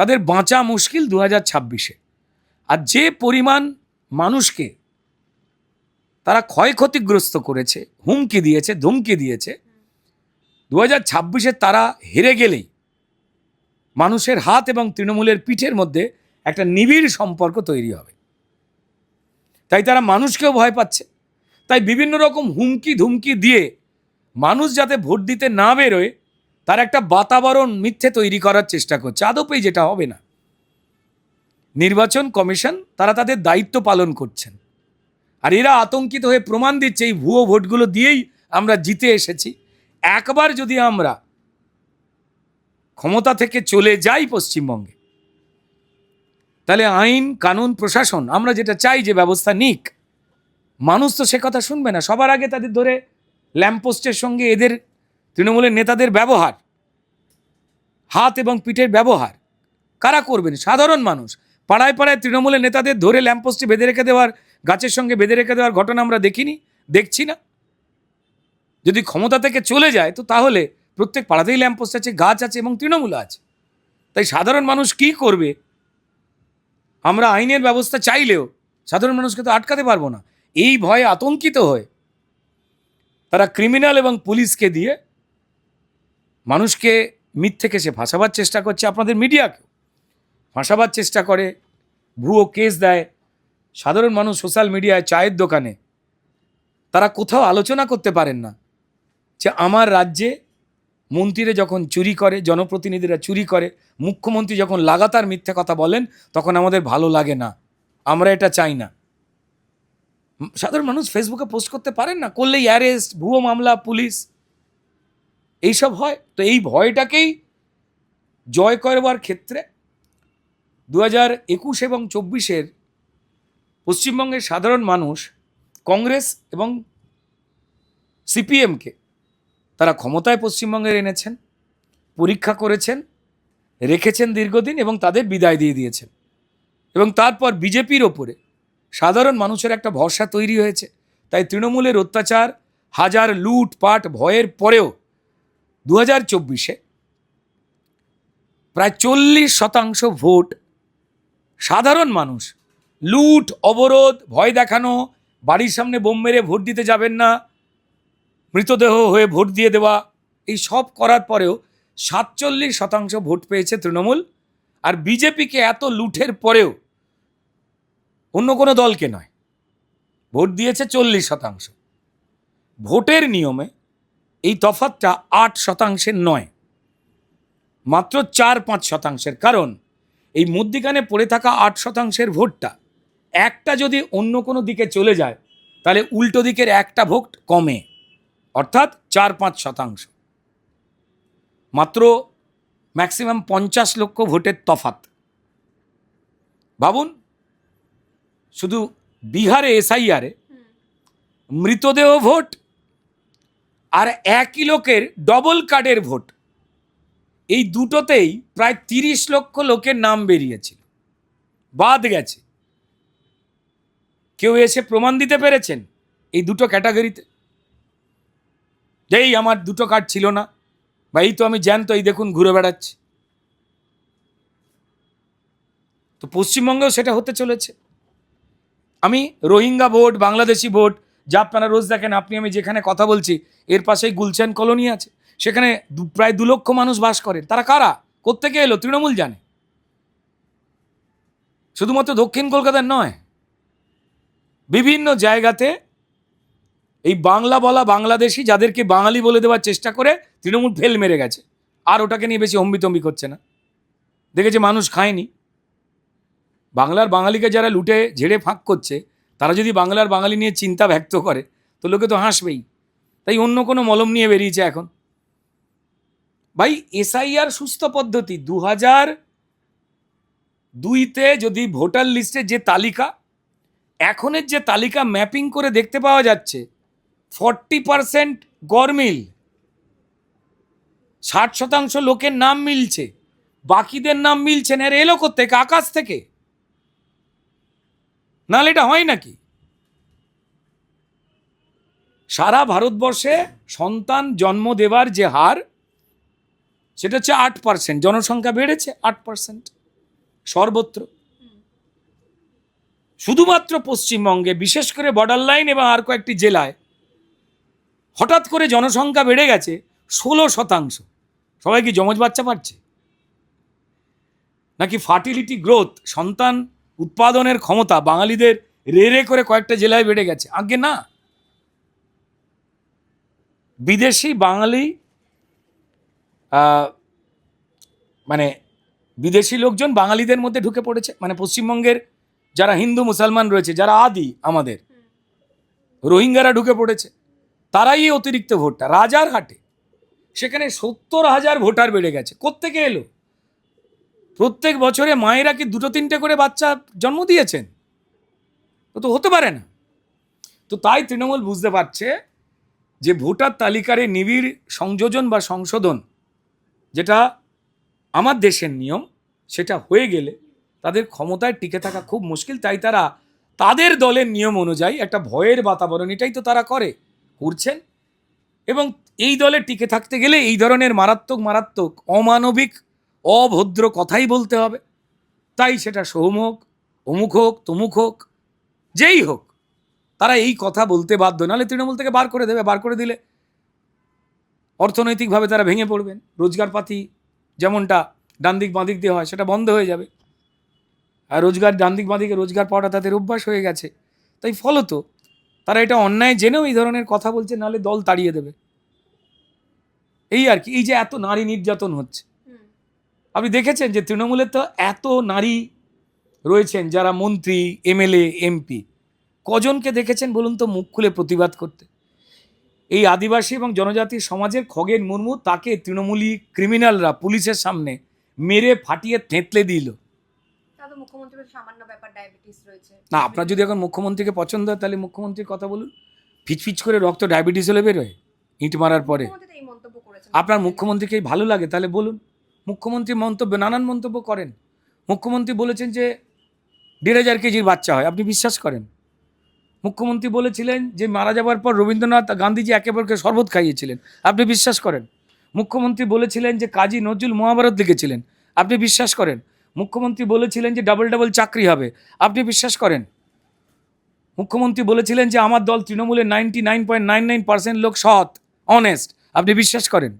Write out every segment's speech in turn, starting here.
তাদের বাঁচা মুশকিল দু হাজার ছাব্বিশে। আর যে পরিমাণ মানুষকে তারা ক্ষয়ক্ষতিগ্রস্ত করেছে, হুমকি দিয়েছে, ধমকি দিয়েছে দু হাজার ছাব্বিশে তারা হেরে গেলেই মানুষের হাত এবং তৃণমূলের পিঠের মধ্যে একটা নিবিড় সম্পর্ক তৈরি হবে। তাই তারা মানুষকেও ভয় পাচ্ছে। তাই বিভিন্ন রকম হুমকি ধুমকি দিয়ে মানুষ যাতে ভোট দিতে না বেরোয় তার একটা বাতাবরণ মিথ্যে তৈরি করার চেষ্টা করছে। আদপেই যেটা হবে না। নির্বাচন কমিশন, তারা তাদের দায়িত্ব পালন করছেন। আর এরা আতঙ্কিত হয়ে প্রমাণ দিচ্ছে, এই ভুয়ো ভোটগুলো দিয়েই আমরা জিতে এসেছি। একবার যদি আমরা ক্ষমতা থেকে চলে যাই পশ্চিমবঙ্গে, তাহলে আইন, কানুন, প্রশাসন, আমরা যেটা চাই যে ব্যবস্থা নিক। মানুষ তো সে কথা শুনবে না। সবার আগে তাদের ধরে ল্যাম্পপোস্টের সঙ্গে এদের, তৃণমূলের নেতাদের ব্যবহার। হাত এবং পিঠের ব্যবহার। কারা করবেন? সাধারণ মানুষ। পাড়ায় পাড়ায় তৃণমূলের নেতাদের ধরে ল্যাম্পপোস্টে বেঁধে রেখে দেওয়ার, গাছের সঙ্গে বেঁধে রেখে দেওয়ার ঘটনা আমরা দেখিনি, দেখছি না। যদি ক্ষমতা থেকে চলে যায়, তো তাহলে প্রত্যেক পাড়াতেই ল্যাম্পপোস্ট আছে, গাছ আছে এবং তৃণমূল আছে। তাই সাধারণ মানুষ কি করবে? আমরা আইনের ব্যবস্থা চাইলেও সাধারণ মানুষকে তো আটকাতে পারব না। এই ভয়ে আতঙ্কিত হয়ে তারা ক্রিমিনাল এবং পুলিশকে দিয়ে মানুষকে মিথ্যে কেসে ফাঁসাবার চেষ্টা করছে আপনাদের মিডিয়াকেও। ফাঁসাবার চেষ্টা করে, ভুয়ো কেস দেয়। সাধারণ মানুষ সোশ্যাল মিডিয়ায় চায়ের দোকানে, তারা কোথাও আলোচনা করতে পারেন না যে আমার রাজ্যে মন্ত্রীরা যখন চুরি করে, জনপ্রতিনিধিরা চুরি করে, মুখ্যমন্ত্রী যখন লাগাতার মিথ্যে কথা বলেন, তখন আমাদের ভালো লাগে না। আমরা এটা চাই না। সাধারণ মানুষ ফেসবুকে পোস্ট করতে পারেন না? করলেই অ্যারেস্ট, ভুয়ো মামলা, পুলিশ। এইসব হয়? তো এই ভয়টাকেই জয় করবার ক্ষেত্রে দু হাজার একুশ এবং চব্বিশের পশ্চিমবঙ্গের সাধারণ মানুষ কংগ্রেস এবং সিপিএমকে তারা ক্ষমতায় পশ্চিমবঙ্গে এনেছেন, পরীক্ষা করেছেন, রেখেছেন দীর্ঘদিন এবং তাদের বিদায় দিয়ে দিয়েছেন। এবং তারপর বিজেপির ওপরে সাধারণ মানুষের একটা ভরসা তৈরি হয়েছে। তাই তৃণমূলের অত্যাচার, হাজার লুটপাট, ভয়ের পরেও দু হাজার চব্বিশে প্রায় চল্লিশ শতাংশ ভোট সাধারণ মানুষ লুট, অবরোধ, ভয় দেখানো, বাড়ির সামনে বোম মেরে ভোট দিতে যাবেন না, মৃতদেহ হয়ে ভোট দিয়ে দেওয়া, এই সব করার পরেও সাতচল্লিশ শতাংশ ভোট পেয়েছে তৃণমূল। আর বিজেপিকে এত লুঠের পরেও অন্য কোনো দলকে নয়, ভোট দিয়েছে চল্লিশ শতাংশ। ভোটের নিয়মে এই তফাতটা আট শতাংশের নয় মাত্র চার পাঁচ শতাংশের। কারণ এই মধ্যিখানে পড়ে থাকা আট শতাংশের ভোটটা একটা যদি অন্য কোনো দিকে চলে যায় তাহলে উল্টো দিকের একটা ভোট কমে অর্থাৎ চার পাঁচ শতাংশ। মাত্র ম্যাক্সিমাম পঞ্চাশ লক্ষ ভোটের তফাত ভাবুন শুধু বিহারে এসআইআরে মৃতদেহ ভোট আর একই লোকের ডবল কার্ডের ভোট এই দুটোতেই প্রায় তিরিশ লক্ষ লোকের নাম বেরিয়েছিল। বাদ গেছে। কেউ এসে প্রমাণ দিতে পেরেছেন এই দুটো ক্যাটাগরিতে? যেই আমার দুটো কার্ড ছিল না, বা এই তো আমি জ্যান্ত, এই দেখুন ঘুরে বেড়াচ্ছি। তো পশ্চিমবঙ্গেও সেটা হতে চলেছে। আমি রোহিঙ্গা ভোট, বাংলাদেশি ভোট যা আপনারা রোজ দেখেন, আপনি আমি যেখানে কথা বলছি, এর পাশেই গুলশান কলোনি আছে। সেখানে প্রায় দু লক্ষ মানুষ বাস করেন তারা কারা? কোত্থেকে এলো? তৃণমূল জানে। শুধুমাত্র দক্ষিণ কলকাতার নয়। বিভিন্ন জায়গাতে এই বাংলা বলা বাংলাদেশি যাদেরকে বাঙালি বলে দেওয়ার চেষ্টা করে তৃণমূল ফেল মেরে গেছে। আর ওটাকে নিয়ে বেশি হম্বিতম্বি করছে না। দেখেছে মানুষ খায়নি। বাংলার বাঙালিকে যারা লুটে, ঝেড়ে ফাঁক করছে তারা যদি বাংলার বাঙালি নিয়ে চিন্তা ব্যক্ত করে, তো লোকে তো হাসবেই। তাই অন্য কোনো মলম নিয়ে বেরিয়েছে এখন। ভাই, এসআইআর সুস্থ পদ্ধতি দু হাজার দুইতে যদি ভোটার লিস্টের যে তালিকা, এখনের যে তালিকা ম্যাপিং করে দেখতে পাওয়া যাচ্ছে, ফর্টি পারসেন্ট গরমিল ষাট শতাংশ লোকের নাম মিলছে, বাকিদের নাম মিলছে না এলো থেকে আকাশ থেকে। নাহলে এটা হয় নাকি? সারা ভারতবর্ষে সন্তান জন্ম দেবার যে হার, সেটা হচ্ছে আট পার্সেন্ট জনসংখ্যা বেড়েছে আট পার্সেন্ট সর্বত্র। শুধুমাত্র পশ্চিমবঙ্গে, বিশেষ করে বর্ডার লাইন এবং আর কয়েকটি জেলায়, হঠাৎ করে জনসংখ্যা বেড়ে গেছে ষোলো শতাংশ। সবাই কি যমজ বাচ্চা পাচ্ছে? নাকি ফার্টিলিটি গ্রোথ সন্তান উৎপাদনের ক্ষমতা বাঙালিদের রে রে করে কয়েকটা জেলায় বেড়ে গেছে। আগে না। বিদেশি বাঙালি মানে বিদেশি লোকজন বাঙালিদের মধ্যে ঢুকে পড়েছে। মানে পশ্চিমবঙ্গের যারা হিন্দু, মুসলমান রয়েছে, যারা আদি আমাদের, রোহিঙ্গারা ঢুকে পড়েছে, তারাই অতিরিক্ত ভোটটা। রাজার হাটে সেখানে সত্তর হাজার ভোটার বেড়ে গেছে। কোত্থেকে এলো? প্রত্যেক বছরে মায়েরা কি দুটো তিনটে করে বাচ্চা জন্ম দিয়েছেন? তো হতে পারে না। তো তাই তৃণমূল বুঝতে পারছে যে ভোটার তালিকার নিবিড় সংযোজন বা সংশোধন যেটা আমার দেশের নিয়ম, সেটা হয়ে গেলে তাদের ক্ষমতায় টিকে থাকা খুব মুশকিল। তাই তারা তাদের দলের নিয়ম অনুযায়ী একটা ভয়ের বাতাবরণ, এটাই তো তারা করে, করছেন। এবং এই দলে টিকে থাকতে গেলে এই ধরনের মারাত্মক মারাত্মক, অমানবিক অভদ্র কথাই বলতে হবে। তাই সেটা সৌম হোক, অমুক হোক, তমুক হোক, যেই হোক, তারা এই কথা বলতে বাধ্য। নাহলে তৃণমূল থেকে বার করে দেবে, বার করে দিলে অর্থনৈতিকভাবে তারা ভেঙে পড়বেন। রোজগারপাতি যেমনটা ডান দিক বাঁ দিক দিয়ে হয়, সেটা বন্ধ হয়ে যাবে। আর রোজগার ডান দিক বাঁ দিকে রোজগার পাওয়াটা তাদের অভ্যাস হয়ে গেছে। তাই ফলত তারা এটা অন্যায় জেনেও এই ধরনের কথা বলছে, নাহলে দল তাড়িয়ে দেবে। এই আর কি, এই যে এত নারী নির্যাতন হচ্ছে। আপনি দেখেছেন যে তৃণমূলের তো এত নারী রয়েছেন যারা মন্ত্রী এমএলএ এমপি। কজনকে দেখেছেন বলুন তো মুখ খুলে প্রতিবাদ করতে? এই আদিবাসী এবং জনজাতি সমাজের খগেন মুর্মু তাকে তৃণমূলী ক্রিমিনালরা পুলিশের সামনে মেরে ফাটিয়ে থেঁতলে দিল। না আপনার যদি এখন মুখ্যমন্ত্রীকে পছন্দ হয় তাহলে মুখ্যমন্ত্রীর কথা বলুন। ফিচফিচ করে রক্ত ডায়াবেটিস হলে বেরোয় ইট মারার পরে। আপনার মুখ্যমন্ত্রীকে ভালো লাগে তাহলে বলুন। মুখ্যমন্ত্রী মন্তব্য, নানান মন্তব্য করেন। মুখ্যমন্ত্রী বলেছেন যে দেড় হাজার কেজির বাচ্চা হয়, আপনি বিশ্বাস করেন? মুখ্যমন্ত্রী বলেছিলেন যে মারা যাবার পর রবীন্দ্রনাথ গান্ধীজি একেবারে শরবত খাইয়েছিলেন, আপনি বিশ্বাস করেন? মুখ্যমন্ত্রী বলেছিলেন যে কাজী নজরুল মহাভারত লিখেছিলেন, আপনি বিশ্বাস করেন? মুখ্যমন্ত্রী বলেছিলেন যে ডাবল ডাবল চাকরি হবে, আপনি বিশ্বাস করেন? মুখ্যমন্ত্রী বলেছিলেন যে আমার দল তৃণমূলের ninety nine point nine nine percent লোক সৎ অনেস্ট আপনি বিশ্বাস করেন?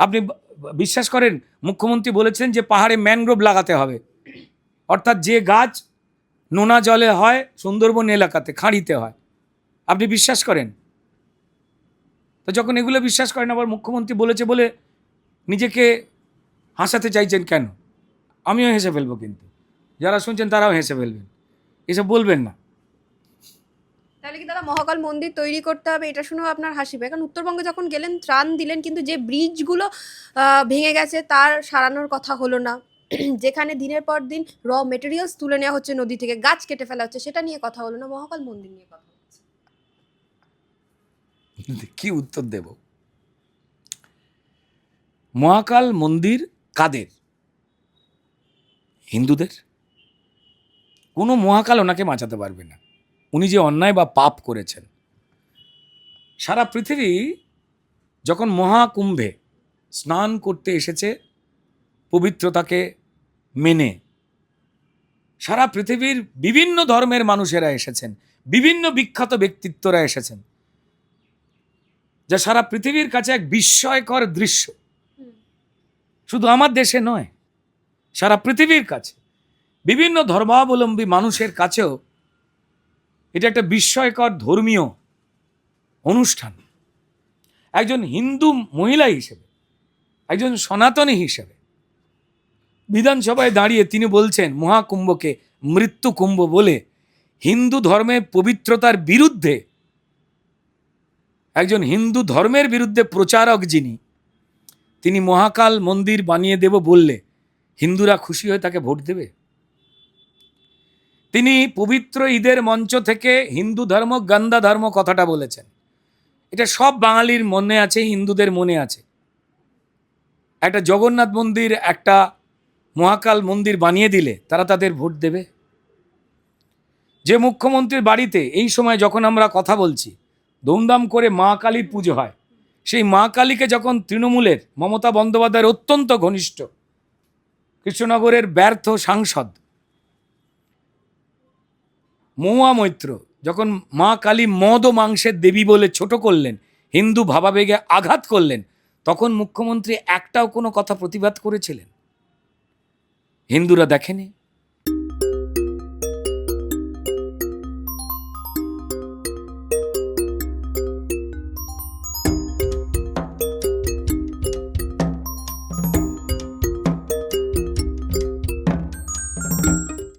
আপনি বিশ্বাস করেন, মুখ্যমন্ত্রী বলেছেন যে পাহাড়ে ম্যানগ্রোভ লাগাতে হবে। অর্থাৎ যে গাছ নোনা জলে হয়, সুন্দরবন এলাকাতে, খাঁড়িতে হয়। আপনি বিশ্বাস করেন? তো যখন এগুলো বিশ্বাস করেন, আবার মুখ্যমন্ত্রী বলেছে বলে নিজেকে হাসাতে চাইছেন কেন? আমিও হেসে ফেলব কিন্তু। যারা শুনছেন তারাও হেসে ফেলবেন। এসব বলবেন না। তাহলে কি দাদা মহাকাল মন্দির তৈরি করতে হবে? এটা শুনেও আপনার হাসি পায়। কারণ উত্তরবঙ্গে যখন গেলেন, ত্রাণ দিলেন, কিন্তু যে ব্রিজগুলো ভেঙে গেছে তার সারানোর কথা হলো না। যেখানে দিনের পর দিন র মেটেরিয়ালস তুলে নেওয়া হচ্ছে, নদী থেকে গাছ কেটে ফেলা হচ্ছে, সেটা নিয়ে কথা হলো না। মহাকাল মন্দির নিয়ে কথা কি উত্তর দেব? মহাকাল মন্দির কাদের? হিন্দুদের? কোনো মহাকাল ওনাকে বাঁচাতে পারবে না। উনি যে অন্যায় বা পাপ করেছেন। সারা পৃথিবী যখন মহাকুম্ভে স্নান করতে এসেছে, পবিত্রতাকে মেনে, সারা পৃথিবীর বিভিন্ন ধর্মের মানুষেরা এসেছেন, বিভিন্ন বিখ্যাত ব্যক্তিত্বরা এসেছেন, যা সারা পৃথিবীর কাছে এক বিস্ময়কর দৃশ্য। শুধু আমার দেশে নয়, সারা পৃথিবীর কাছে, বিভিন্ন ধর্মাবলম্বী মানুষের কাছেও এটা একটা বিস্ময়কর ধর্মীয় অনুষ্ঠান। একজন হিন্দু মহিলা হিসেবে, একজন সনাতনী হিসেবে বিধানসভায় দাঁড়িয়ে তিনি বলছেন, মহাকুম্ভকে মৃত্যু কুম্ভ বলে হিন্দু ধর্মের পবিত্রতার বিরুদ্ধে, একজন হিন্দু ধর্মের বিরুদ্ধে প্রচারক যিনি, তিনি মহাকাল মন্দির বানিয়ে দেব বললে হিন্দুরা খুশি হয়ে তাকে ভোট দেবে? তিনি পবিত্র ঈদের মঞ্চ থেকে হিন্দু ধর্ম গান্দা ধর্ম কথাটা বলেছেন। এটা সব বাঙালির মনে আছে, হিন্দুদের মনে আছে। একটা জগন্নাথ মন্দির, একটা মহাকাল মন্দির বানিয়ে দিলে তারা তাদের ভোট দেবে। যে মুখ্যমন্ত্রীর বাড়িতে এই সময় যখন আমরা কথা বলছি, ধুমধাম করে মা কালীর পুজো হয়, সেই মা কালীকে যখন তৃণমূলের মমতা বন্দ্যোপাধ্যায়ের অত্যন্ত ঘনিষ্ঠ, কৃষ্ণনগরের ব্যর্থ সাংসদ মহুয়া মৈত্র, যখন মা কালী মদ ও মাংসের দেবী বলে ছোট করলেন, হিন্দু ভাবাবেগে আঘাত করলেন, তখন মুখ্যমন্ত্রী একটাও কোনো কথা প্রতিবাদ করেছিলেন? হিন্দুরা দেখেনি?